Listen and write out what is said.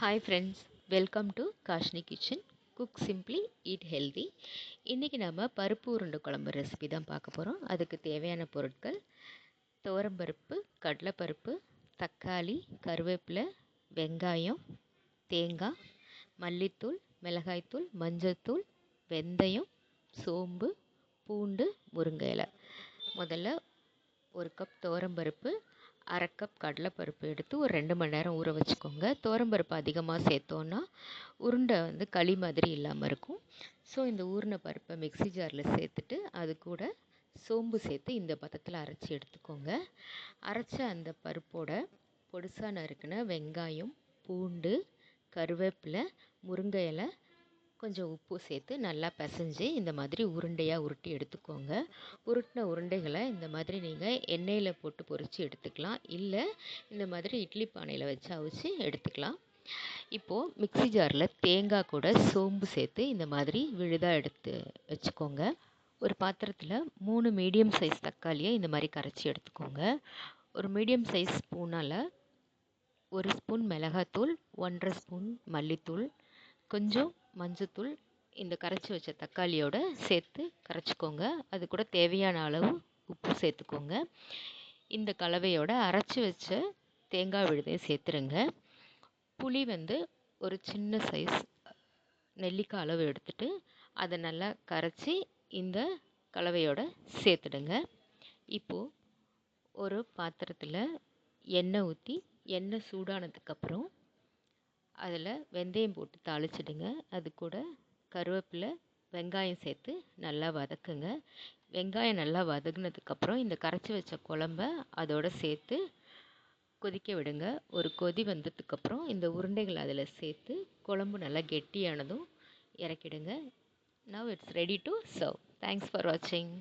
Hi friends welcome to Kashni kitchen cook simply eat healthy இன்றைக்கி நம்ம பருப்பு உருண்டை குழம்பு ரெசிபி தான் பார்க்க போகிறோம் அதுக்கு தேவையான பொருட்கள் துவரம்பருப்பு கடலைப்பருப்பு தக்காளி கருவேப்பிலை வெங்காயம் தேங்காய் மல்லித்தூள் மிளகாய்த்தூள் மஞ்சள்தூள் வெந்தயம் சோம்பு பூண்டு முருங்கை இலை. முதல்ல ஒரு கப் துவரம்பருப்பு அரை கப் கடலைப்பருப்பு எடுத்து ஒரு ரெண்டு மணி நேரம் ஊற வச்சுக்கோங்க. துவரம்பருப்பு அதிகமாக சேர்த்தோன்னா உருண்டை வந்து களி மாதிரி இல்லாமல் இருக்கும். ஸோ இந்த ஊறின பருப்பை மிக்ஸி ஜாரில் சேர்த்துட்டு அது கூட சோம்பு சேர்த்து இந்த பதத்தில் அரைச்சி எடுத்துக்கோங்க. அரைச்ச அந்த பருப்போட பொடிசாக நறுக்கின வெங்காயம் பூண்டு கருவேப்பிலை முருங்கை இலை கொஞ்சம் உப்பு சேர்த்து நல்லா பிசைஞ்சு இந்த மாதிரி உருண்டையாக உருட்டி எடுத்துக்கோங்க. உருட்டின உருண்டைகளை இந்த மாதிரி நீங்கள் எண்ணெயில் போட்டு பொரித்து எடுத்துக்கலாம். இல்லை இந்த மாதிரி இட்லி பானையில் வச்சு அவிச்சு எடுத்துக்கலாம். இப்போது மிக்ஸி ஜாரில் தேங்காய் கூட சோம்பு சேர்த்து இந்த மாதிரி விழுதாக எடுத்து வச்சுக்கோங்க. ஒரு பாத்திரத்தில் மூணு மீடியம் சைஸ் தக்காளியை இந்த மாதிரி கரைச்சி எடுத்துக்கோங்க. ஒரு மீடியம் சைஸ் ஸ்பூனால் ஒரு ஸ்பூன் மிளகாத்தூள் ஒன்றரை ஸ்பூன் மல்லித்தூள் கொஞ்சம் மஞ்சத்தூள் இந்த கரைச்சி வச்ச தக்காளியோட சேர்த்து கரைச்சிக்கோங்க. அது கூட தேவையான அளவு உப்பு சேர்த்துக்கோங்க. இந்த கலவையோட அரைச்சி வச்ச தேங்காய் விழுதையும் சேர்த்துருங்க. புளி வந்து ஒரு சின்ன சைஸ் நெல்லிக்காய் அளவு எடுத்துட்டு அதை நல்லா கரைச்சி இந்த கலவையோட சேர்த்துடுங்க. இப்போது ஒரு பாத்திரத்தில் எண்ணெய் ஊற்றி எண்ணெய் சூடானதுக்கப்புறம் அதில் வெந்தயம் போட்டு தாளிச்சிடுங்க. அது கூட கருவேப்பிலை வெங்காயம் சேர்த்து நல்லா வதக்குங்க. வெங்காயம் நல்லா வதங்கினதுக்கப்புறம் இந்த கரைச்சி வச்ச குழம்ப அதோடு சேர்த்து கொதிக்க விடுங்க. ஒரு கொதி வந்ததுக்கப்புறம் இந்த உருண்டைகள் அதில் சேர்த்து குழம்பு நல்லா கெட்டியானதும் இறக்கிடுங்க. Now it's ready to serve thanks for வாட்சிங்